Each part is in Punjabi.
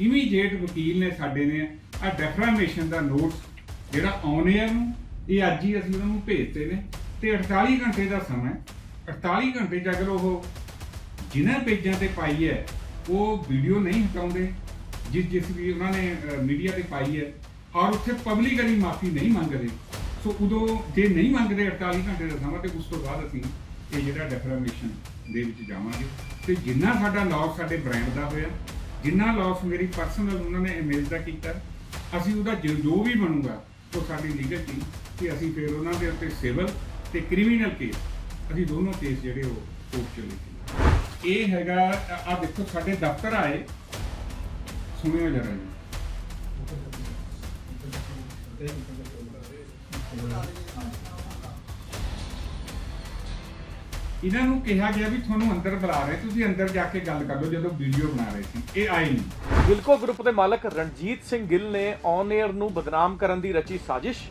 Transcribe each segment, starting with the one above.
ਇਮੀਡੀਏਟ ਵਕੀਲ ਨੇ ਸਾਡੇ ਨੇ ਆ ਡੈਫਰਮੇਸ਼ਨ ਦਾ ਨੋਟਸ ਜਿਹੜਾ ਆਨ 에ਅਰ ਨੂੰ ਇਹ ਅੱਜ ਹੀ ਅਸੀਂ ਉਹਨਾਂ ਨੂੰ ਭੇਜਤੇ ਨੇ ਤੇ 48 ਘੰਟੇ ਦਾ ਸਮਾਂ ਹੈ। 48 ਘੰਟੇ ਚ ਅਗਰ ਉਹ ਜਿਨ੍ਹਾਂ ਪੇਜਾਂ ਤੇ ਪਾਈ ਹੈ, ਉਹ ਵੀਡੀਓ ਨਹੀਂ ਹਟਾਉਂਦੇ, ਜਿਸ ਜਿਸ ਵੀ ਉਹਨਾਂ ਨੇ ਮੀਡੀਆ ਤੇ ਪਾਈ ਹੈ, ਔਰ ਉੱਥੇ ਪਬਲਿਕਲੀ ਮਾਫੀ ਨਹੀਂ ਮੰਗਦੇ ਸੋ ਉਦੋਂ ਜੇ ਨਹੀਂ ਮੰਗਦੇ 48 ਘੰਟੇ ਦਾ ਸਮਾਂ, ਤੇ ਉਸ ਤੋਂ ਬਾਅਦ ਅਸੀਂ ਇਹ ਜਿਹੜਾ ਡੈਫਰਮੇਸ਼ਨ ਦੇ ਵਿੱਚ ਜਾਵਾਂਗੇ ਤੇ ਜਿੰਨਾ ਸਾਡਾ ਲਾਸ ਸਾਡੇ ਬ੍ਰਾਂਡ ਦਾ ਹੋਇਆ ਜਿੰਨਾ ਲਾਸ ਮੇਰੀ ਪਰਸਨਲ ਉਹਨਾਂ ਨੇ ਇਮੇਜ ਦਾ ਕੀਤਾ, ਅਸੀਂ ਉਹਦਾ ਜੋ ਵੀ ਬਣੂਗਾ, ਉਹ ਸਾਡੀ ਲੀਗਲ ਟੀਮ ਕਿ ਅਸੀਂ ਫਿਰ ਉਹਨਾਂ ਦੇ ਉੱਤੇ ਸਿਵਲ ਤੇ ਕ੍ਰਿਮੀਨਲ ਕੇਸ ਅਸੀਂ ਦੋਨੋਂ ਕੇਸ ਜਿਹੜੇ ਉਹ ਕੋਰਟ ਚ ਲੈ ਇਹ ਹੈਗਾ, ਆ ਦੇਖੋ ਸਾਡੇ ਦਫ਼ਤਰ ਆਏ। ਸੁਣਿਓ ਜਰਾ ਜੀ। ਇਹਨਾਂ ਨੂੰ ਕਿਹਾ ਗਿਆ ਵੀ ਤੁਹਾਨੂੰ ਅੰਦਰ ਬੁਲਾ ਰਹੇ, ਤੁਸੀਂ ਅੰਦਰ ਜਾ ਕੇ ਗੱਲ ਕਰ ਲਓ ਜਦੋਂ ਵੀਡੀਓ ਬਣਾ ਰਹੇ ਸੀ। ਇਹ ਆਏ ਨਹੀਂ। ਗਿਲਕੋ ਗਰੁੱਪ ਦੇ ਮਾਲਕ ਰਣਜੀਤ ਸਿੰਘ ਗਿੱਲ ਨੇ ਔਨ 에ਅਰ ਨੂੰ ਬਦਨਾਮ ਕਰਨ ਦੀ ਰਚੀ ਸਾਜ਼ਿਸ਼।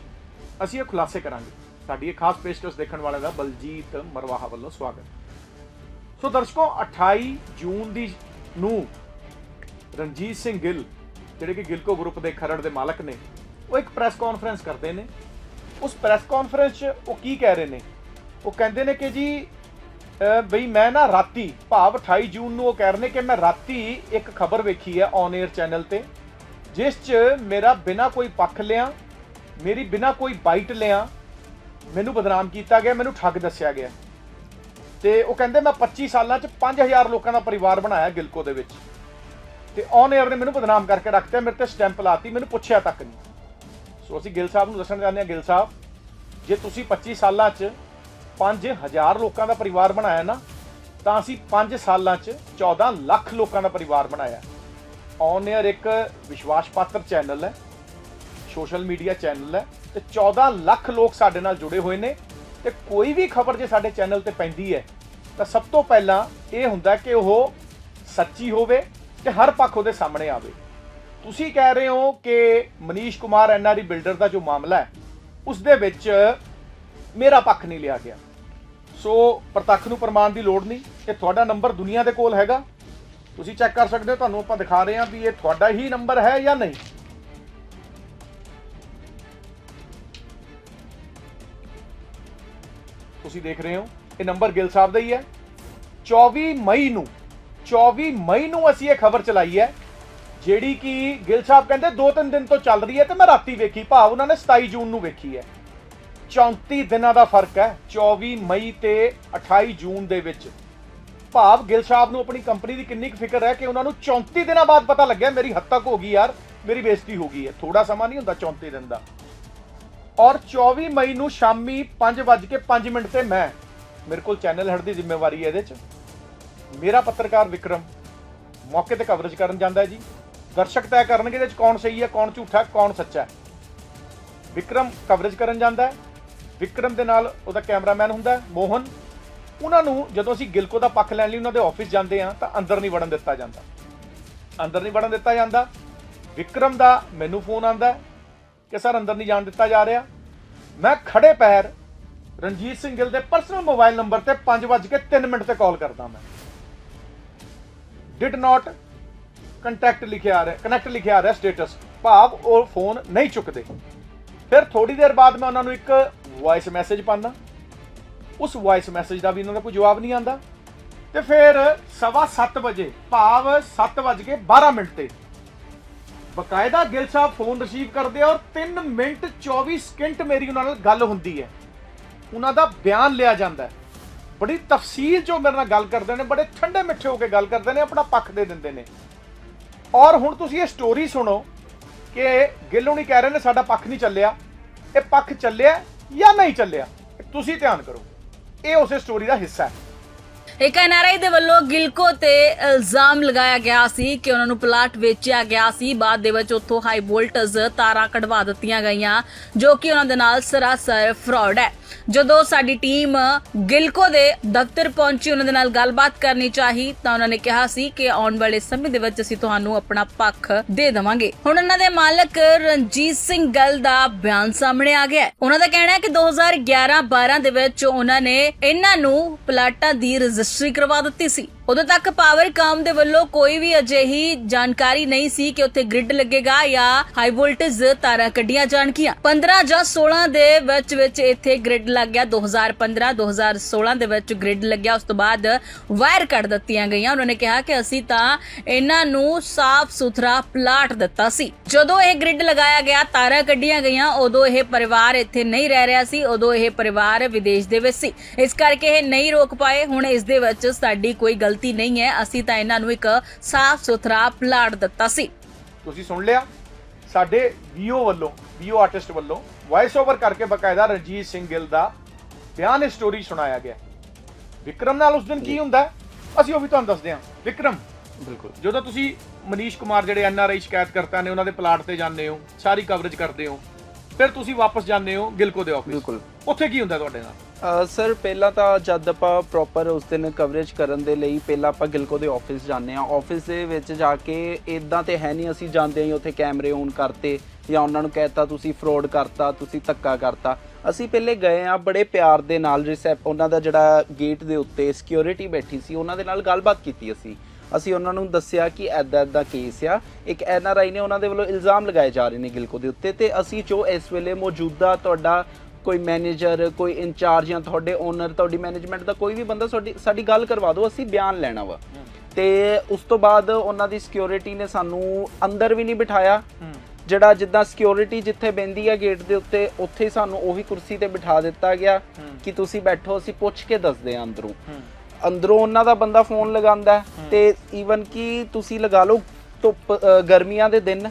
ਅਸੀਂ ਇਹ ਖੁਲਾਸੇ ਕਰਾਂਗੇ। ਸਾਡੀ ਇਹ ਖਾਸ ਪੇਸ਼ਕਸ਼ ਦੇਖਣ ਵਾਲੇ ਦਾ ਬਲਜੀਤ ਮਰਵਾਹਾ ਵੱਲੋਂ ਸਵਾਗਤ। ਸੋ ਦਰਸ਼ਕੋ 28 ਜੂਨ ਦੀ ਨੂੰ ਰਣਜੀਤ ਸਿੰਘ ਗਿੱਲ, ਜਿਹੜੇ ਕਿ ਗਿਲਕੋ ਗਰੁੱਪ ਦੇ ਖਰੜ ਦੇ ਮਾਲਕ ਨੇ, ਉਹ ਇੱਕ ਪ੍ਰੈਸ ਕਾਨਫਰੰਸ ਕਰਦੇ ਨੇ। ਉਸ ਪ੍ਰੈਸ ਕਾਨਫਰੰਸ 'ਚ ਉਹ ਕੀ ਕਹਿ ਰਹੇ ਨੇ? ਉਹ ਕਹਿੰਦੇ ਨੇ ਕਿ ਜੀ ਬਈ ਮੈਂ ਨਾ ਰਾਤੀ, ਭਾਵ 28 ਜੂਨ ਨੂੰ ਉਹ ਕਹਿ ਰਹੇ ਨੇ ਕਿ ਮੈਂ ਰਾਤੀ ਇੱਕ ਖਬਰ ਵੇਖੀ ਹੈ ਔਨ 에ਅਰ ਚੈਨਲ ਤੇ, ਜਿਸ 'ਚ ਮੇਰਾ ਬਿਨਾ ਕੋਈ ਪੱਖ ਲਿਆ, ਮੇਰੀ ਬਿਨਾ ਕੋਈ ਬਾਈਟ ਲਿਆ, ਮੈਨੂੰ ਬਦਨਾਮ ਕੀਤਾ ਗਿਆ, ਮੈਨੂੰ ਠੱਗ ਦੱਸਿਆ ਗਿਆ। ਤੇ ਉਹ ਕਹਿੰਦੇ ਮੈਂ 25 ਸਾਲਾਂ 'ਚ 5000 ਲੋਕਾਂ ਦਾ ਪਰਿਵਾਰ ਬਣਾਇਆ ਗਿਲਕੋ ਦੇ ਵਿੱਚ। ਤੇ ਔਨ 에ਅਰ ਨੇ ਮੈਨੂੰ ਬਦਨਾਮ ਕਰਕੇ ਰੱਖਤੇ, ਮੇਰੇ ਤੇ ਸਟੈਂਪ ਲਾਤੀ, ਮੈਨੂੰ ਪੁੱਛਿਆ ਤੱਕ ਨਹੀਂ। ਸੋ ਅਸੀਂ ਗਿੱਲ ਸਾਹਿਬ ਨੂੰ ਦੱਸਣ ਚਾਹੁੰਦੇ ਹਾਂ, ਗਿੱਲ ਸਾਹਿਬ, ਜੇ ਤੁਸੀਂ 25 ਸਾਲਾਂ 'ਚ 5000 ਲੋਕਾਂ ਦਾ ਪਰਿਵਾਰ ਬਣਾਇਆ ਨਾ, ਤਾਂ ਅਸੀਂ 5 ਸਾਲਾਂ 'ਚ 14 ਲੱਖ ਲੋਕਾਂ ਦਾ ਪਰਿਵਾਰ ਬਣਾਇਆ। ਔਨ 에ਅਰ ਇੱਕ ਵਿਸ਼ਵਾਸ ਪਾਤਰ ਚੈਨਲ ਹੈ, ਸੋਸ਼ਲ ਮੀਡੀਆ ਚੈਨਲ ਹੈ, ਤੇ 14 ਲੱਖ ਲੋਕ ਸਾਡੇ ਨਾਲ ਜੁੜੇ ਹੋਏ ਨੇ, ਤੇ ਕੋਈ ਵੀ ਖਬਰ ਜੇ ਸਾਡੇ ਚੈਨਲ ਤੇ ਪੈਂਦੀ ਹੈ, ਤਾਂ ਸਭ ਤੋਂ ਪਹਿਲਾਂ ਇਹ ਹੁੰਦਾ ਕਿ ਉਹ ਸੱਚੀ ਹੋਵੇ ਤੇ ਹਰ ਪੱਖ ਉਹਦੇ ਸਾਹਮਣੇ ਆਵੇ। ਤੁਸੀਂ ਕਹਿ ਰਹੇ ਹੋ ਕਿ ਮਨੀਸ਼ ਕੁਮਾਰ ਐਨਆਰਈ ਬਿਲਡਰ ਦਾ ਜੋ ਮਾਮਲਾ ਹੈ ਉਸ ਦੇ ਵਿੱਚ ਮੇਰਾ ਪੱਖ ਨਹੀਂ ਲਿਆ ਗਿਆ। ਸੋ ਪ੍ਰਤੱਖ ਨੂੰ ਪ੍ਰਮਾਣ ਦੀ ਲੋੜ ਨਹੀਂ ਇਹ ਤੁਹਾਡਾ ਨੰਬਰ ਦੁਨੀਆ ਦੇ ਕੋਲ ਹੈਗਾ। ਤੁਸੀਂ ਚੈੱਕ ਕਰ ਸਕਦੇ ਹੋ, ਤੁਹਾਨੂੰ ਆਪਾਂ ਦਿਖਾ ਰਹੇ ਹਾਂ ਵੀ ਇਹ ਤੁਹਾਡਾ ਹੀ ਨੰਬਰ ਹੈ ਜਾਂ ਨਹੀਂ। ਤੁਸੀਂ ਦੇਖ ਰਹੇ ਹੋ, ਇਹ ਨੰਬਰ ਗਿੱਲ ਸਾਹਿਬ ਦਾ ਹੀ ਹੈ। 24 ਮਈ ਨੂੰ 24 ਮਈ ਨੂੰ ਅਸੀਂ ਇਹ ਖਬਰ ਚਲਾਈ ਹੈ, ਜਿਹੜੀ ਕਿ ਗਿੱਲ ਸਾਹਿਬ ਕਹਿੰਦੇ ਦੋ ਤਿੰਨ ਦਿਨ ਤੋਂ ਚੱਲ ਰਹੀ ਹੈ ਤੇ ਮੈਂ ਰਾਤੀ ਵੇਖੀ, ਭਾਵ ਉਹਨਾਂ ਨੇ 27 ਜੂਨ ਨੂੰ ਵੇਖੀ ਹੈ। 34 ਦਿਨਾਂ ਦਾ ਫ਼ਰਕ ਹੈ 24 ਮਈ ਤੇ 28 ਜੂਨ ਦੇ ਵਿੱਚ। ਭਾਵ ਗਿੱਲ ਸਾਹਿਬ ਨੂੰ ਆਪਣੀ ਕੰਪਨੀ ਦੀ ਕਿੰਨੀ ਕੁ ਫਿਕਰ ਹੈ ਕਿ ਉਹਨਾਂ ਨੂੰ 34 ਦਿਨਾਂ ਬਾਅਦ ਪਤਾ ਲੱਗਿਆ, ਮੇਰੀ ਹੱਦ ਤੱਕ ਹੋ ਗਈ ਯਾਰ, ਮੇਰੀ ਬੇਇੱਜ਼ਤੀ ਹੋ ਗਈ ਹੈ ਥੋੜਾ ਸਮਾਂ ਨਹੀਂ ਹੁੰਦਾ 34 ਦਿਨ ਦਾ। ਔਰ 24 ਮਈ ਨੂੰ ਸ਼ਾਮੀ 5:05 ਮਿੰਟ ਤੇ ਮੈਂ, ਮੇਰੇ ਕੋਲ ਚੈਨਲ ਹੈਡ ਦੀ ਜ਼ਿੰਮੇਵਾਰੀ ਹੈ ਇਹਦੇ 'ਚ, ਮੇਰਾ ਪੱਤਰਕਾਰ ਵਿਕਰਮ ਮੌਕੇ ਤੇ ਕਵਰੇਜ ਕਰਨ ਜਾਂਦਾ ਹੈ ਜੀ। ਦਰਸ਼ਕ ਤੈਅ ਕਰਨਗੇ ਇਹਦੇ 'ਚ ਕੌਣ ਸਹੀ ਹੈ, ਕੌਣ ਝੂਠਾ, ਕੌਣ ਸੱਚਾ ਹੈ। ਵਿਕਰਮ ਕਵਰੇਜ ਕਰਨ ਜਾਂਦਾ ਹੈ। ਵਿਕਰਮ ਦੇ ਨਾਲ ਉਹਦਾ ਕੈਮਰਾਮੈਨ ਹੁੰਦਾ ਮੋਹਨ। ਉਹਨਾਂ ਨੂੰ ਜਦੋਂ ਅਸੀਂ ਗਿਲਕੋ ਦਾ ਪੱਖ ਲੈਣ ਲਈ ਉਹਨਾਂ ਦੇ ਆਫਿਸ ਜਾਂਦੇ ਆ ਤਾਂ ਅੰਦਰ ਨਹੀਂ ਵੜਨ ਦਿੱਤਾ ਜਾਂਦਾ। ਅੰਦਰ ਨਹੀਂ ਵੜਨ ਦਿੱਤਾ ਜਾਂਦਾ। ਵਿਕਰਮ ਦਾ ਮੈਨੂੰ ਫੋਨ ਆਂਦਾ ਕਿ ਸਰ ਅੰਦਰ ਨਹੀਂ ਜਾਣ ਦਿੱਤਾ ਜਾ ਰਿਹਾ। ਮੈਂ ਖੜੇ ਪੈਰ ਰਣਜੀਤ ਸਿੰਘ ਗਿੱਲ ਦੇ ਪਰਸਨਲ ਮੋਬਾਈਲ ਨੰਬਰ ਤੇ 5:03 ਮਿੰਟ ਤੇ ਕਾਲ ਕਰਦਾ ਮੈਂ। ਡਿਡ ਨਾਟ ਕੰਟੈਕਟ ਲਿਖਿਆ ਆ ਰਿਹਾ ਕਨੈਕਟ ਲਿਖਿਆ ਆ ਰਿਹਾ ਸਟੇਟਸ ਭਾਵ ਉਹ ਫੋਨ ਨਹੀਂ ਚੁੱਕਦੇ। ਫਿਰ ਥੋੜੀ ਦੇਰ ਬਾਅਦ ਮੈਂ ਉਹਨਾਂ ਨੂੰ ਇੱਕ ਵੌਇਸ ਮੈਸੇਜ ਪਾਉਂਦਾ। ਉਸ ਵੌਇਸ ਮੈਸੇਜ ਦਾ ਵੀ ਇਹਨਾਂ ਦਾ ਕੋਈ ਜਵਾਬ ਨਹੀਂ ਆਂਦਾ ਤੇ ਫਿਰ ਸਵਾ 7 ਵਜੇ, ਭਾਵ 7 ਵਜ ਕੇ 12 ਮਿੰਟ ਤੇ, ਬਕਾਇਦਾ ਗਿੱਲ ਸਾਹਿਬ ਫੋਨ ਰਿਸੀਵ ਕਰਦੇ ਆ ਔਰ 3 ਮਿੰਟ 24 ਸਕਿੰਟ ਮੇਰੀ ਉਹਨਾਂ ਨਾਲ ਗੱਲ ਹੁੰਦੀ ਹੈ। ਉਹਨਾਂ ਦਾ ਬਿਆਨ ਲਿਆ ਜਾਂਦਾ ਬੜੀ ਤਫਸੀਲ ਜੋ ਮੇਰੇ ਨਾਲ ਗੱਲ ਕਰਦੇ ਨੇ, ਬੜੇ ਠੰਡੇ ਮਿੱਠੇ ਹੋ ਕੇ ਗੱਲ ਕਰਦੇ ਨੇ, ਆਪਣਾ ਪੱਖ ਦੇ ਦਿੰਦੇ ਨੇ। ਔਰ ਹੁਣ ਤੁਸੀਂ ਇਹ ਸਟੋਰੀ ਸੁਣੋ ਕਿ ਗਿੱਲ ਹੁਣੀ ਕਹਿ ਰਹੇ ਨੇ ਸਾਡਾ ਪੱਖ ਨਹੀਂ ਚੱਲਿਆ। ਇਹ ਪੱਖ ਚੱਲਿਆ ਜਾਂ ਨਹੀਂ ਚੱਲਿਆ? ਤੁਸੀਂ ਧਿਆਨ ਕਰੋ। ਇਹ ਉਸੇ ਸਟੋਰੀ ਦਾ ਹਿੱਸਾ ਹੈ। ਇੱਕ ਐਨਆਰਆਈ ਦੇ ਵੱਲੋਂ ਗਿਲਕੋ ਤੇ ਇਲਜ਼ਾਮ ਲਗਾਇਆ ਗਿਆ ਸੀ ਕਿ ਉਹਨਾਂ ਨੂੰ ਪਲਾਟ ਵੇਚਿਆ ਗਿਆ ਸੀ। ਬਾਅਦ ਦੇ ਵਿੱਚ ਉੱਥੋਂ ਹਾਈ ਵੋਲਟੇਜ ਤਾਰਾਂ ਕਢਵਾ ਦਿੱਤੀਆਂ ਗਈਆਂ, ਜੋ ਕਿ ਉਹਨਾਂ ਦੇ ਨਾਲ ਸਰਾਸਰ ਫਰਾਡ ਹੈ। ਜਦੋਂ ਸਾਡੀ ਟੀਮ ਗਿਲਕੋ ਦੇ ਦਫ਼ਤਰ ਪਹੁੰਚੀ, ਉਹਨਾਂ ਦੇ ਨਾਲ ਗੱਲਬਾਤ ਕਰਨੀ ਚਾਹੀ, ਤਾਂ ਉਹਨਾਂ ਨੇ ਕਿਹਾ ਸੀ ਕਿ ਆਉਣ ਵਾਲੇ ਸਮੇਂ ਦੇ ਵਿੱਚ ਅਸੀਂ ਤੁਹਾਨੂੰ ਆਪਣਾ ਪੱਖ ਦੇ ਦੇਵਾਂਗੇ। ਹੁਣ ਉਹਨਾਂ ਦੇ ਮਾਲਕ ਰਣਜੀਤ ਸਿੰਘ ਗੱਲ ਦਾ ਬਿਆਨ ਸਾਹਮਣੇ ਆ ਗਿਆ ਉਹਨਾਂ ਦਾ ਕਹਿਣਾ ਹੈ ਕਿ 2011-12 ਦੇ ਵਿੱਚ ਉਹਨਾਂ ਨੇ ਇਹਨਾਂ ਨੂੰ ਪਲਾਟਾਂ ਦੀ ਰਜਿਸਟਰੀ ਕਰਵਾ ਦਿੱਤੀ ਸੀ। ਉਦੋਂ ਤੱਕ ਪਾਵਰ ਕਾਮ ਦੇ ਵੱਲੋਂ ਕੋਈ ਵੀ ਅਜਿਹੀ ਜਾਣਕਾਰੀ ਨਹੀਂ ਸੀ ਕਿ ਉੱਥੇ ਗ੍ਰਿਡ ਲੱਗੇਗਾ ਜਾਂ ਹਾਈ ਵੋਲਟੇਜ ਤਾਰਾਂ ਕੱਢੀਆਂ ਜਾਣਗੀਆਂ। 15 ਜਾਂ 16 ਦੇ ਵਿੱਚ ਵਿੱਚ ਇੱਥੇ ਗ੍ਰਿਡ ਲੱਗ ਗਿਆ। 2015 2016 ਦੇ ਵਿੱਚ ਗ੍ਰਿਡ ਲੱਗਿਆ। ਉਸ ਤੋਂ ਬਾਅਦ ਵਾਇਰ ਕੱਢ ਦਿੱਤੀਆਂ ਗਈਆਂ। ਉਹਨਾਂ ਨੇ ਕਿਹਾ ਕਿ ਅਸੀਂ ਤਾਂ ਇਹਨਾਂ ਨੂੰ ਸਾਫ਼ ਸੁਥਰਾ ਪਲਾਟ ਦਿੱਤਾ ਸੀ। ਜਦੋਂ ਇਹ ਗ੍ਰਿਡ ਲਗਾਇਆ ਗਿਆ, ਤਾਰਾਂ ਕੱਢੀਆਂ ਗਈਆਂ, ਉਦੋਂ ਇਹ ਪਰਿਵਾਰ ਇੱਥੇ ਨਹੀਂ ਰਹਿ ਰਿਹਾ ਸੀ। ਉਦੋਂ ਇਹ ਪਰਿਵਾਰ ਵਿਦੇਸ਼ ਦੇ ਵਿੱਚ ਸੀ। ਇਸ ਕਰਕੇ ਇਹ ਨਹੀਂ ਰੋਕ ਪਾਏ। ਹੁਣ ਇਸ ਦੇ ਵਿੱਚ ਸਾਡੀ ਕੋਈ ਗਲਤੀ ਨਹੀਂ ਹੈ। ਅਸੀਂ ਤਾਂ ਇਹਨਾਂ ਨੂੰ ਇੱਕ ਸਾਫ਼ ਸੁਥਰਾ ਪਲਾਟ ਦਿੱਤਾ ਸੀ। ਤੁਸੀਂ ਸੁਣ ਲਿਆ? ਸਾਡੇ ਵੀਓ ਵੱਲੋਂ ਵੀਓ ਆਰਟਿਸਟ ਵੱਲੋਂ ਵਾਇਸ ਓਵਰ ਕਰਕੇ ਬਕਾਇਦਾ ਰਣਜੀਤ ਸਿੰਘ ਗਿੱਲ ਦਾ ਬਿਆਨ ਸਟੋਰੀ ਸੁਣਾਇਆ ਗਿਆ। ਵਿਕਰਮ ਨਾਲ ਉਸ ਦਿਨ ਕੀ ਹੁੰਦਾ ਹੈ? ਅਸੀਂ ਉਹ ਵੀ ਤੁਹਾਨੂੰ ਦੱਸਦੇ ਹਾਂ। ਵਿਕਰਮ ਬਿਲਕੁਲ। ਜਦੋਂ ਤੁਸੀਂ ਮਨੀਸ਼ ਕੁਮਾਰ ਜਿਹੜੇ ਐਨ ਆਰ ਆਈ ਸ਼ਿਕਾਇਤਕਰਤਾ ਨੇ ਉਹਨਾਂ ਦੇ ਪਲਾਟ ਤੇ ਜਾਂਦੇ ਹੋ ਸਾਰੀ ਕਵਰੇਜ ਕਰਦੇ ਹੋ ਫਿਰ ਤੁਸੀਂ ਵਾਪਸ ਜਾਂਦੇ ਹੋ ਗਿਲਕੋ ਦੇ ਆਫਿਸ ਬਿਲਕੁਲ। ਉੱਥੇ ਕੀ ਹੁੰਦਾ ਤੁਹਾਡੇ ਨਾਲ? ਸਰ, ਪਹਿਲਾਂ ਤਾਂ ਜਦ ਆਪਾਂ ਪ੍ਰੋਪਰ ਉਸ ਦਿਨ ਕਵਰੇਜ ਕਰਨ ਦੇ ਲਈ ਪਹਿਲਾਂ ਆਪਾਂ ਗਿਲਕੋ ਦੇ ਆਫਿਸ ਜਾਂਦੇ ਆ ਆਫਿਸ ਦੇ ਵਿੱਚ ਜਾ ਕੇ ਇਦਾਂ ਤੇ ਹੈ ਨਹੀਂ ਅਸੀਂ ਜਾਂਦੇ ਹਾਂ ਉੱਥੇ ਕੈਮਰੇ ਔਨ ਕਰਤੇ ਜਾਂ ਉਹਨਾਂ ਨੂੰ ਕਹਿਤਾ ਤੁਸੀਂ ਫਰਾਡ ਕਰਤਾ, ਤੁਸੀਂ ਧੱਕਾ ਕਰਤਾ। ਅਸੀਂ ਪਹਿਲੇ ਗਏ ਆ ਬੜੇ ਪਿਆਰ ਦੇ ਨਾਲ ਰਿਸੈਪ ਉਹਨਾਂ ਦਾ ਜਿਹੜਾ ਗੇਟ ਦੇ ਉੱਤੇ ਸਿਕਿਉਰਿਟੀ ਬੈਠੀ ਸੀ, ਉਹਨਾਂ ਦੇ ਨਾਲ ਗੱਲਬਾਤ ਕੀਤੀ ਅਸੀਂ। ਅਸੀਂ ਉਹਨਾਂ ਨੂੰ ਦੱਸਿਆ ਕਿ ਐਦਾਂ ਐਦਾਂ ਕੇਸ ਆ। ਇੱਕ ਐਨ ਆਰ ਆਈ ਨੇ ਉਹਨਾਂ ਦੇ ਵੱਲੋਂ ਇਲਜ਼ਾਮ ਲਗਾਏ ਜਾ ਰਹੇ ਨੇ ਗਿਲਕੋ ਦੇ ਉੱਤੇ ਤੇ ਅਸੀਂ ਜੋ ਇਸ ਵੇਲੇ ਮੌਜੂਦਾ ਤੁਹਾਡਾ ਕੋਈ ਮੈਨੇਜਰ ਕੋਈ ਇੰਚਾਰਜ ਜਾਂ ਤੁਹਾਡੇ ਓਨਰ ਤੁਹਾਡੀ ਮੈਨੇਜਮੈਂਟ ਦਾ ਕੋਈ ਵੀ ਬੰਦਾ ਸਾਡੀ ਸਾਡੀ ਗੱਲ ਕਰਵਾ ਦਿਓ ਅਸੀਂ ਬਿਆਨ ਲੈਣਾ ਵਾ। ਤੇ ਉਸ ਤੋਂ ਬਾਅਦ ਉਹਨਾਂ ਦੀ ਸਿਕਿਉਰਿਟੀ ਨੇ ਸਾਨੂੰ ਅੰਦਰ ਵੀ ਨਹੀਂ ਬਿਠਾਇਆ। ਜਿਹੜਾ ਜਿੱਦਾਂ ਸਿਕਿਉਰਿਟੀ ਜਿੱਥੇ ਬੈੰਦੀ ਆ ਗੇਟ ਦੇ ਉੱਤੇ ਉੱਥੇ ਹੀ ਸਾਨੂੰ ਉਹੀ ਕੁਰਸੀ ਤੇ ਬਿਠਾ ਦਿੱਤਾ ਗਿਆ ਕਿ ਤੁਸੀਂ ਬੈਠੋ ਅਸੀਂ ਪੁੱਛ ਕੇ ਦੱਸਦੇ ਆ ਅੰਦਰੋਂ। ਅੰਦਰੋਂ ਉਹਨਾਂ ਦਾ ਬੰਦਾ ਫੋਨ ਲਗਾਉਂਦਾ ਹੈ ਤੇ ਈਵਨ ਕਿ ਤੁਸੀਂ ਲਗਾ ਲਓ ਧੁੱਪ ਗਰਮੀਆਂ ਦੇ ਦਿਨ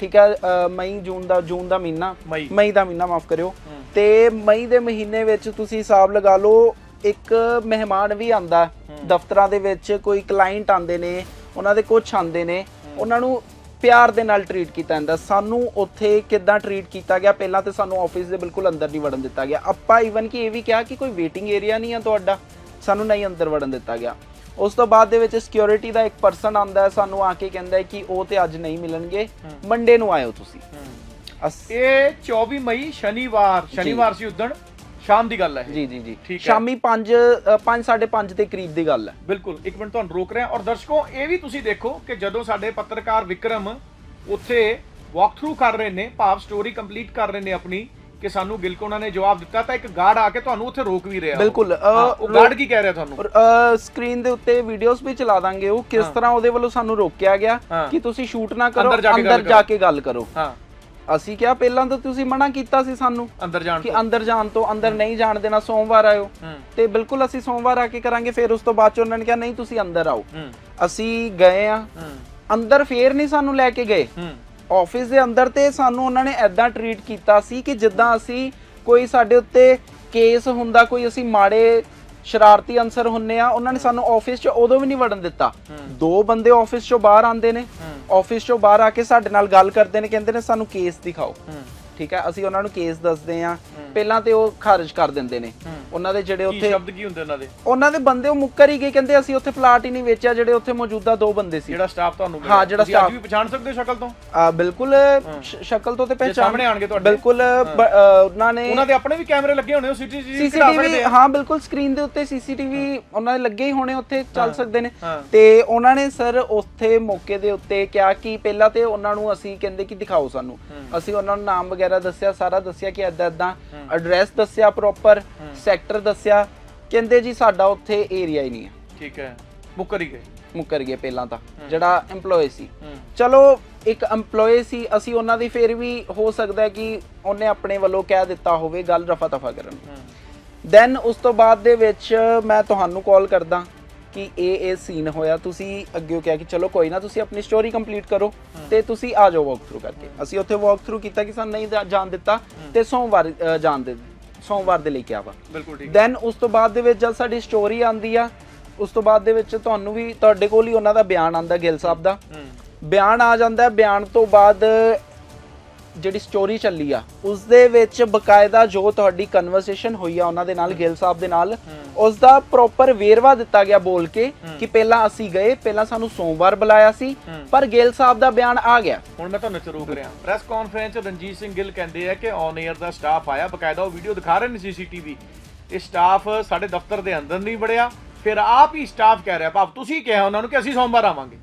ਠੀਕ ਹੈ ਮਈ ਜੂਨ ਦਾ ਜੂਨ ਦਾ ਮਹੀਨਾ। ਮਈ। ਦਾ ਮਹੀਨਾ ਮਾਫ ਕਰਿਓ। ਤੇ ਮਈ ਦੇ ਮਹੀਨੇ ਵਿੱਚ ਤੁਸੀਂ ਹਿਸਾਬ ਲਗਾ ਲਓ ਇੱਕ ਮਹਿਮਾਨ ਵੀ ਆਂਦਾ। ਦਫ਼ਤਰਾਂ ਦੇ ਵਿੱਚ ਕੋਈ ਕਲਾਇੰਟ ਆਂਦੇ ਨੇ ਉਹਨਾਂ ਦੇ ਕੁਝ ਆਂਦੇ ਨੇ ਉਹਨਾਂ ਨੂੰ ਪਿਆਰ ਦੇ ਨਾਲ ਟਰੀਟ ਕੀਤਾ ਜਾਂਦਾ। ਸਾਨੂੰ ਉੱਥੇ ਕਿੱਦਾਂ ਟਰੀਟ ਕੀਤਾ ਗਿਆ ਪਹਿਲਾਂ ਤੇ ਸਾਨੂੰ ਆਫਿਸ ਦੇ ਬਿਲਕੁਲ ਅੰਦਰ ਨਹੀਂ ਵੜਨ ਦਿੱਤਾ ਗਿਆ। ਆਪਾਂ ਈਵਨ ਕਿ ਇਹ ਵੀ ਕਿਹਾ ਕਿ ਕੋਈ ਵੇਟਿੰਗ ਏਰੀਆ ਨਹੀਂ ਆ ਤੁਹਾਡਾ ਸਾਨੂੰ ਨਹੀਂ ਅੰਦਰ ਵੜਨ ਦਿੱਤਾ ਗਿਆ। ਉਸ ਤੋਂ ਬਾਅਦ ਦੇ ਵਿੱਚ ਸਿਕਿਉਰਿਟੀ ਦਾ ਇੱਕ ਪਰਸਨ ਆਂਦਾ ਹੈ ਸਾਨੂੰ ਆ ਕੇ ਕਹਿੰਦਾ ਹੈ ਕਿ ਉਹ ਤੇ ਅੱਜ ਨਹੀਂ ਮਿਲਣਗੇ। ਮੰਡੇ ਨੂੰ ਆਇਓ ਤੁਸੀਂ। ਇਹ 24 ਮਈ ਸ਼ਨੀਵਾਰ ਸ਼ਨੀਵਾਰ ਸੀ ਉਦਣ ਸ਼ਾਮ ਦੀ ਗੱਲ ਹੈ ਜੀ ਜੀ ਜੀ। ਸ਼ਾਮੀ 5 5 5:30 ਦੇ ਕਰੀਬ ਦੀ ਗੱਲ ਹੈ। ਬਿਲਕੁਲ। ਇੱਕ ਮਿੰਟ ਤੁਹਾਨੂੰ ਰੋਕ ਰਿਹਾ। ਔਰ ਦਰਸ਼ਕੋ ਇਹ ਵੀ ਤੁਸੀਂ ਦੇਖੋ ਕਿ ਜਦੋਂ ਸਾਡੇ ਪੱਤਰਕਾਰ ਵਿਕਰਮ ਉੱਥੇ ਵਾਕ ਥਰੂ ਕਰ ਰਹੇ ਨੇ ਭਾਵ ਸਟੋਰੀ ਕੰਪਲੀਟ ਕਰ ਰਹੇ ਨੇ ਆਪਣੀ ਕਿ ਸਾਨੂੰ ਗਿਲਕੋਣਾ ਨੇ ਜਵਾਬ ਦਿੱਤਾ ਤਾਂ ਇੱਕ ਗਾਰਡ ਆ ਕੇ ਤੁਹਾਨੂੰ ਉੱਥੇ ਰੋਕ ਵੀ ਰਿਹਾ। ਬਿਲਕੁਲ, ਉਹ ਗਾਰਡ ਕੀ ਕਹਿ ਰਿਹਾ ਤੁਹਾਨੂੰ? ਔਰ ਸਕਰੀਨ ਦੇ ਉੱਤੇ ਵੀਡੀਓਜ਼ ਵੀ ਚਲਾ ਦਾਂਗੇ ਉਹ। ਕਿਸ। ਤਰ੍ਹਾਂ ਉਹਦੇ ਵੱਲੋਂ ਸਾਨੂੰ ਰੋਕਿਆ ਗਿਆ। ਕਿ ਤੁਸੀਂ ਸ਼ੂਟ ਨਾ ਕਰੋ ਅੰਦਰ ਜਾ ਕੇ ਗੱਲ ਕਰੋ। ਅਸੀਂ ਕਿਹਾ ਪਹਿਲਾਂ ਤਾਂ ਤੁਸੀਂ ਮਨਾ ਕੀਤਾ ਸੀ ਸਾਨੂੰ ਅੰਦਰ ਜਾਣ ਕਿ ਅੰਦਰ ਜਾਣ ਤੋਂ ਅੰਦਰ ਨਹੀਂ ਜਾਣ ਦੇਣਾ ਸੋਮਵਾਰ ਆਇਓ। ਤੇ ਬਿਲਕੁਲ ਅਸੀਂ ਸੋਮਵਾਰ ਆ ਕੇ ਕਰਾਂਗੇ ਫਿਰ ਉਸ ਤੋਂ ਬਾਅਦ ਚ ਉਹਨਾਂ ਨੇ ਕਿਹਾ ਨਹੀਂ ਤੁਸੀਂ ਅੰਦਰ ਆਓ। ਅਸੀਂ ਗਏ ਆ। ਅੰਦਰ ਫੇਰ ਨਹੀਂ ਸਾਨੂੰ ਲੈ ਕੇ ਗਏ। ਆਫਿਸ ਦੇ ਅੰਦਰ ਤੇ ਸਾਨੂੰ ਉਹਨਾਂ ਨੇ ਐਦਾਂ ਟਰੀਟ ਕੀਤਾ ਸੀ ਕਿ ਜਿੱਦਾਂ ਅਸੀਂ ਕੋਈ ਸਾਡੇ ਉੱਤੇ ਕੇਸ ਹੁੰਦਾ ਕੋਈ ਅਸੀਂ ਮਾੜੇ ਸ਼ਰਾਰਤੀ ਅਨਸਰ ਹੁੰਨੇ ਆ ਉਹਨਾਂ ਨੇ ਸਾਨੂੰ ਆਫਿਸ 'ਚ ਉਦੋਂ ਵੀ ਨਹੀਂ ਵੜਨ ਦਿੱਤਾ। ਦੋ ਬੰਦੇ ਆਫਿਸ 'ਚੋਂ ਬਾਹਰ ਆਉਂਦੇ ਨੇ ਆਫਿਸ 'ਚੋਂ ਬਾਹਰ ਆ ਕੇ ਸਾਡੇ ਨਾਲ ਗੱਲ ਕਰਦੇ ਨੇ ਕਹਿੰਦੇ ਨੇ ਸਾਨੂੰ ਕੇਸ ਦਿਖਾਓ। ਠੀਕ ਹੈ? ਅਸੀਂ ਉਹਨਾਂ ਨੂੰ ਕੇਸ ਦੱਸਦੇ ਆ ਪਹਿਲਾਂ ਤੇ ਉਹ ਖਾਰਜ ਕਰ ਦਿੰਦੇ ਨੇ। ਉਹਨਾਂ ਦੇ ਜਿਹੜੇ ਕੀ ਉੱਥੇ ਸ਼ਬਦ ਕੀ ਹੁੰਦੇ ਉਹਨਾਂ ਦੇ? ਉਹਨਾਂ ਦੇ ਬੰਦੇ ਉਹ ਮੁੱਕਰ ਹੀ ਗਏ ਕਹਿੰਦੇ ਅਸੀਂ ਉੱਥੇ ਪਲਾਟ ਹੀ ਨਹੀਂ ਵੇਚਿਆ ਜਿਹੜੇ ਉੱਥੇ ਮੌਜੂਦਾ ਦੋ ਬੰਦੇ ਸੀ। ਜਿਹੜਾ ਸਟਾਫ ਤੁਹਾਨੂੰ ਮਿਲਿਆ। ਹਾਂ, ਜਿਹੜਾ ਤੁਸੀਂ ਅੱਜ staff- ਵੀ ਪਛਾਣ ਸਕਦੇ ਹੋ ਸ਼ਕਲ ਤੋਂ? ਆ ਬਿਲਕੁਲ ਸ਼- ਸ਼ਕਲ ਤੋਂ ਤੇ ਪਹਿਚਾਨ ਸਾਹਮਣੇ ਆਣਗੇ ਤੁਹਾਡੇ। ਬਿਲਕੁਲ ਬ- ਉਹਨਾਂ ਨੇ ਉਹਨਾਂ ਦੇ ਆਪਣੇ ਵੀ ਕੈਮਰੇ ਲੱਗੇ ਹੋਣੇ ਉਹ ਸੀਸੀਟੀਵੀ ਸੀਸੀਟੀਵੀ ਹਾਂ ਬਿਲਕੁਲ ਸਕਰੀਨ ਦੇ ਉੱਤੇ ਸੀਸੀਟੀਵੀ ਉਹਨਾਂ ਦੇ ਲੱਗੇ ਹੀ ਹੋਣੇ ਉੱਥੇ ਚੱਲ ਸਕਦੇ ਨੇ। ਹਾਂ। ਤੇ ਉਹਨਾਂ ਨੇ ਸਰ ਉੱਥੇ ਮੌਕੇ ਦੇ ਉੱਤੇ ਕਿਹਾ ਕਿ ਪਹਿਲਾਂ ਤੇ ਉਹਨਾਂ ਨੂੰ ਅਸੀਂ ਕਹਿੰਦੇ ਕਿ ਦਿਖਾਓ ਸਾਨੂੰ। ਅਸੀਂ ਉਹਨਾਂ ਨੂੰ ਨਾਮ ਵਗੈਰਾ ਦੱਸਿਆ ਸਾਰਾ ਦੱਸਿਆ ਕਿ ਐਦਾਂ ਐਦਾਂ ਐਡਰੈਸ ਦੱਸਿਆ ਪ੍ਰੋਪਰ ਸੈਕਟਰ ਦੱਸਿਆ। ਕਹਿੰਦੇ ਜੀ ਸਾਡਾ ਉੱਥੇ ਏਰੀਆ ਹੀ ਨਹੀਂ ਹੈ ਠੀਕ ਹੈ। ਮੁੱਕਰ ਹੀ ਗਏ। ਮੁੱਕਰ ਗਏ ਪਹਿਲਾਂ ਤਾਂ। ਜਿਹੜਾ EMPLOYE ਸੀ। ਚਲੋ ਇੱਕ EMPLOYE ਸੀ ਅਸੀਂ ਉਹਨਾਂ ਦੀ ਫਿਰ ਵੀ ਹੋ ਸਕਦਾ ਕਿ ਉਹਨੇ ਆਪਣੇ ਵੱਲੋਂ ਕਹਿ ਦਿੱਤਾ ਹੋਵੇ ਗੱਲ ਰਫਾ ਤਫਾ ਕਰਨ। ਦੈਨ ਉਸ ਤੋਂ ਬਾਅਦ ਦੇ ਵਿੱਚ ਮੈਂ ਤੁਹਾਨੂੰ ਕਾਲ ਕਰਦਾ। ਕਿ ਇਹ ਇਹ ਸੀਨ ਹੋਇਆ ਤੁਸੀਂ ਅੱਗੇ ਕਿਹਾ ਕਿ ਚਲੋ ਕੋਈ ਨਾ ਤੁਸੀਂ ਆਪਣੀ ਸਟੋਰੀ ਕੰਪਲੀਟ ਕਰੋ ਤੇ ਤੁਸੀਂ ਆ ਜਾਓ ਵਾਕ ਥਰੂ ਕਰਕੇ ਅਸੀਂ ਉੱਥੇ ਵਾਕ ਥਰੂ ਕੀਤਾ ਕਿ ਸਾਨੂੰ ਨਹੀਂ ਜਾ- ਜਾਣ ਦਿੱਤਾ ਤੇ ਸੋਮਵਾਰ ਅ, ਜਾਣ ਦੇ ਸੋਮਵਾਰ ਦੇ ਲਈ ਕਿਹਾ ਵਾ। ਬਿਲਕੁਲ ਠੀਕ। ਦੈਨ ਉਸ ਤੋਂ ਬਾਅਦ ਦੇ ਵਿੱਚ ਜਦ ਸਾਡੀ ਸਟੋਰੀ ਆਂਦੀ ਆ ਉਸ ਤੋਂ ਬਾਅਦ ਦੇ ਵਿੱਚ ਤੁਹਾਨੂੰ ਵੀ ਤੁਹਾਡੇ ਕੋਲ ਹੀ ਉਹਨਾਂ ਦਾ ਬਿਆਨ ਆਂਦਾ ਗਿੱਲ ਸਾਹਿਬ ਦਾ। ਹੂੰ। ਬਿਆਨ ਆ ਜਾਂਦਾ ਹੈ ਬਿਆਨ ਤੋਂ ਬਾਅਦ ਜਿਹੜੀ ਸਟੋਰੀ ਚੱਲੀ ਆ ਉਸ ਦੇ ਵਿੱਚ ਬਕਾਇਦਾ ਜੋ ਤੁਹਾਡੀ ਕਨਵਰਸੇਸ਼ਨ ਹੋਈ ਆ ਉਹਨਾਂ ਦੇ ਨਾਲ ਗਿੱਲ ਸਾਹਿਬ ਦੇ ਨਾਲ ਉਸ ਦਾ ਪ੍ਰੋਪਰ ਵੇਰਵਾ ਦਿੱਤਾ ਗਿਆ ਬੋਲ ਕੇ ਕਿ ਪਹਿਲਾਂ ਅਸੀਂ ਗਏ ਪਹਿਲਾਂ ਸਾਨੂੰ ਸੋਮਵਾਰ ਬੁਲਾਇਆ ਸੀ ਪਰ ਗਿੱਲ ਸਾਹਿਬ ਦਾ ਬਿਆਨ ਆ ਗਿਆ। ਹੁਣ ਮੈਂ ਤੁਹਾਨੂੰ ਇੱਥੇ ਰੋਕ ਰਿਹਾ। ਪ੍ਰੈਸ ਕਾਨਫਰੰਸ 'ਚ ਰਣਜੀਤ ਸਿੰਘ ਗਿੱਲ ਕਹਿੰਦੇ ਆ ਕਿ ਔਨ 에ਅਰ ਦਾ ਸਟਾਫ ਆਇਆ। ਬਕਾਇਦਾ ਉਹ ਵੀਡੀਓ ਦਿਖਾ ਰਹੇ ਨੇ ਸੀਸੀਟੀਵੀ ਇਹ ਸਟਾਫ ਸਾਡੇ ਦਫ਼ਤਰ ਦੇ ਅੰਦਰ ਨਹੀਂ ਵੜਿਆ। ਫਿਰ ਆਪ ਹੀ ਸਟਾਫ ਕਹਿ ਰਿਹਾ ਭਾਵ ਤੁਸੀਂ ਕਿਹਾ ਉਹਨਾਂ ਨੂੰ ਕਿ ਅਸੀਂ ਸੋਮਵਾਰ ਆਵਾਂਗੇ।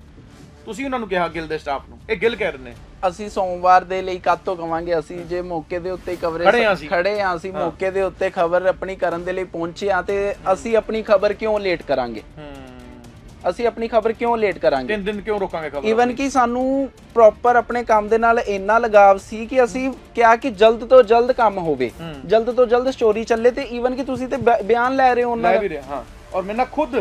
ਤੁਸੀਂ ਉਹਨਾਂ ਨੂੰ ਕਿਹਾ ਗਿਲ ਦੇ ਸਟਾਫ ਨੂੰ? ਇਹ ਗਿਲ ਕਹਿ ਰਹੇ ਨੇ ਅਸੀਂ ਸੋਮਵਾਰ ਦੇ ਲਈ ਕਦ ਤੋਂ ਕਵਾਂਗੇ ਅਸੀਂ ਜੇ ਮੌਕੇ ਦੇ ਉੱਤੇ ਕਵਰੇਜ ਖੜੇ ਹਾਂ ਅਸੀਂ। ਖੜੇ ਹਾਂ ਅਸੀਂ। ਮੌਕੇ ਦੇ ਉੱਤੇ ਖਬਰ ਆਪਣੀ ਕਰਨ ਦੇ ਲਈ ਪਹੁੰਚੇ ਹਾਂ ਤੇ ਅਸੀਂ ਆਪਣੀ ਖਬਰ ਕਿਉਂ ਲੇਟ ਕਰਾਂਗੇ? ਅਸੀਂ ਆਪਣੀ ਖਬਰ ਕਿਉਂ ਲੇਟ ਕਰਾਂਗੇ? ਤਿੰਨ ਦਿਨ ਕਿਉਂ ਰੋਕਾਂਗੇ ਖਬਰ ਈਵਨ ਕਿ ਸਾਨੂੰ ਪ੍ਰੋਪਰ ਆਪਣੇ ਕੰਮ ਦੇ ਨਾਲ ਇੰਨਾ ਲਗਾਵ ਸੀ ਕਿ ਅਸੀਂ ਕਿਹਾ ਕਿ ਜਲਦ ਤੋਂ ਜਲਦ ਕੰਮ ਹੋਵੇ। ਹੂੰ। ਜਲਦ ਤੋਂ ਜਲਦ ਸਟੋਰੀ ਚੱਲੇ ਤੇ ਈਵਨ ਕਿ ਤੁਸੀਂ ਤੇ ਬ- ਬਿਆਨ ਲੈ ਰਹੇ ਹੋ ਉਹਨਾਂ ਦਾ। ਵੀ ਰਿਹਾ ਹਾਂ। ਔਰ ਮੇਰੇ ਨਾਲ ਖੁਦ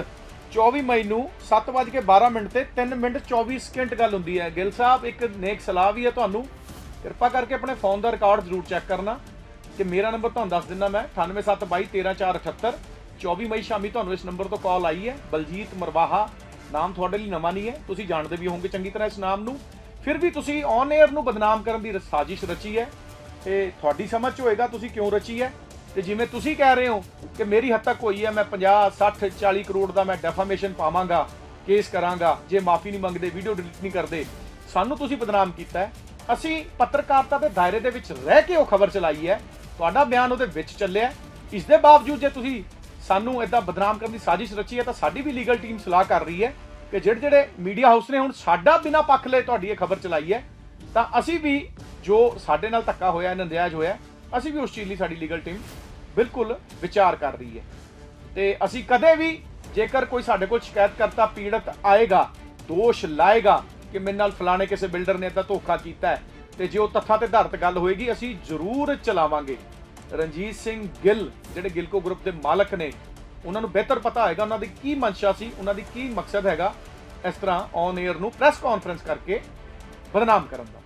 24 ਮਈ ਨੂੰ 7:12 ਮਿੰਟ ਤੇ 3 ਮਿੰਟ 24 ਸਕਿੰਟ ਗੱਲ ਹੁੰਦੀ ਹੈ। ਗਿੱਲ ਸਾਹਿਬ, ਇੱਕ ਨੇਕ ਸਲਾਹ ਵੀ ਹੈ ਤੁਹਾਨੂੰ। ਕਿਰਪਾ ਕਰਕੇ ਆਪਣੇ ਫੋਨ ਦਾ ਰਿਕਾਰਡ ਜ਼ਰੂਰ ਚੈੱਕ ਕਰਨਾ ਕਿ ਮੇਰਾ ਨੰਬਰ ਤੁਹਾਨੂੰ ਦੱਸ ਦਿੰਦਾ ਮੈਂ। 9872213478 24 ਮਈ ਸ਼ਾਮੀ ਤੁਹਾਨੂੰ ਇਸ ਨੰਬਰ ਤੋਂ ਕਾਲ ਆਈ ਹੈ। ਬਲਜੀਤ ਮਰਵਾਹਾ, ਨਾਮ ਤੁਹਾਡੇ ਲਈ ਨਵਾਂ ਨਹੀਂ ਹੈ। ਤੁਸੀਂ ਜਾਣਦੇ ਵੀ ਹੋਵੋਗੇ ਚੰਗੀ ਤਰ੍ਹਾਂ ਇਸ ਨਾਮ ਨੂੰ। ਫਿਰ ਵੀ ਤੁਸੀਂ ਔਨ 에ਅਰ ਨੂੰ ਬਦਨਾਮ ਕਰਨ ਦੀ ਸਾਜ਼ਿਸ਼ ਰਚੀ ਹੈ। ਤੇ ਤੁਹਾਡੀ ਸਮਝ ਚ ਹੋਏਗਾ ਤੁਸੀਂ ਕਿਉਂ ਰਚੀ ਹੈ। ਤੇ ਜਿਵੇਂ ਤੁਸੀਂ ਕਹਿ ਰਹੇ ਹੋ ਕਿ ਮੇਰੀ ਹੱਦ ਤੱਕ ਹੋਈ ਹੈ, ਮੈਂ 50 60 40 ਕਰੋੜ ਦਾ ਮੈਂ ਡੈਫਾਮੇਸ਼ਨ ਪਾਵਾਂਗਾ ਕੇਸ ਕਰਾਂਗਾ, ਜੇ ਮਾਫੀ ਨਹੀਂ ਮੰਗਦੇ ਵੀਡੀਓ ਡਿਲੀਟ ਨਹੀਂ ਕਰਦੇ, ਸਾਨੂੰ ਤੁਸੀਂ ਬਦਨਾਮ ਕੀਤਾ ਅਸੀਂ ਪੱਤਰਕਾਰਤਾ ਦੇ ਦਾਇਰੇ ਦੇ ਵਿੱਚ ਰਹਿ ਕੇ ਉਹ ਖਬਰ ਚਲਾਈ ਹੈ। ਤੁਹਾਡਾ ਬਿਆਨ ਉਹਦੇ ਵਿੱਚ ਚੱਲਿਆ ਇਸ ਦੇ ਬਾਵਜੂਦ ਜੇ ਤੁਸੀਂ ਸਾਨੂੰ ਇਦਾਂ ਬਦਨਾਮ ਕਰਨ ਦੀ ਸਾਜ਼ਿਸ਼ ਰਚੀ ਹੈ, ਤਾਂ ਸਾਡੀ ਵੀ ਲੀਗਲ ਟੀਮ ਸਲਾਹ ਕਰ ਰਹੀ ਹੈ ਕਿ ਜਿਹੜੇ ਜਿਹੜੇ ਮੀਡੀਆ ਹਾਊਸ ਨੇ ਹੁਣ ਸਾਡਾ ਬਿਨਾ ਪੱਖ ਲਏ ਤੁਹਾਡੀ ਇਹ ਖਬਰ ਚਲਾਈ ਹੈ, ਤਾਂ ਅਸੀਂ ਵੀ ਜੋ ਸਾਡੇ ਨਾਲ ਧੱਕਾ ਹੋਇਆ ਨੰਦਿਆਜ ਹੋਇਆ ਅਸੀਂ ਵੀ ਉਸ ਚੀਜ਼ ਲਈ ਸਾਡੀ ਲੀਗਲ ਟੀਮ ਬਿਲਕੁਲ ਵਿਚਾਰ ਕਰ ਰਹੀ ਹੈ। ਤੇ ਅਸੀਂ ਕਦੇ ਵੀ ਜੇਕਰ ਕੋਈ ਸਾਡੇ ਕੋਲ ਸ਼ਿਕਾਇਤ ਕਰਤਾ ਪੀੜਤ ਆਏਗਾ, ਦੋਸ਼ ਲਾਏਗਾ ਕਿ ਮੇਰੇ ਨਾਲ ਫਲਾਣੇ ਕਿਸੇ ਬਿਲਡਰ ਨੇ ਤਾਂ ਧੋਖਾ ਕੀਤਾ ਹੈ, ਤੇ ਜੇ ਉਹ ਤੱਥਾਂ ਤੇ ਆਧਾਰਿਤ ਗੱਲ ਹੋਏਗੀ, ਅਸੀਂ ਜ਼ਰੂਰ ਚਲਾਵਾਂਗੇ। ਰਣਜੀਤ ਸਿੰਘ ਗਿੱਲ, ਜਿਹੜੇ ਗਿਲਕੋ ਗਰੁੱਪ ਦੇ ਮਾਲਕ ਨੇ, ਉਹਨਾਂ ਨੂੰ ਬਿਹਤਰ ਪਤਾ ਹੋਏਗਾ, ਉਹਨਾਂ ਦੀ ਕੀ ਮਨਸ਼ਾ ਸੀ, ਉਹਨਾਂ ਦੀ ਕੀ ਮਕਸਦ ਹੈਗਾ ਇਸ ਤਰ੍ਹਾਂ ਔਨ 에ਅਰ ਨੂੰ ਪ੍ਰੈਸ ਕਾਨਫਰੰਸ ਕਰਕੇ ਬਦਨਾਮ ਕਰਨ ਦਾ।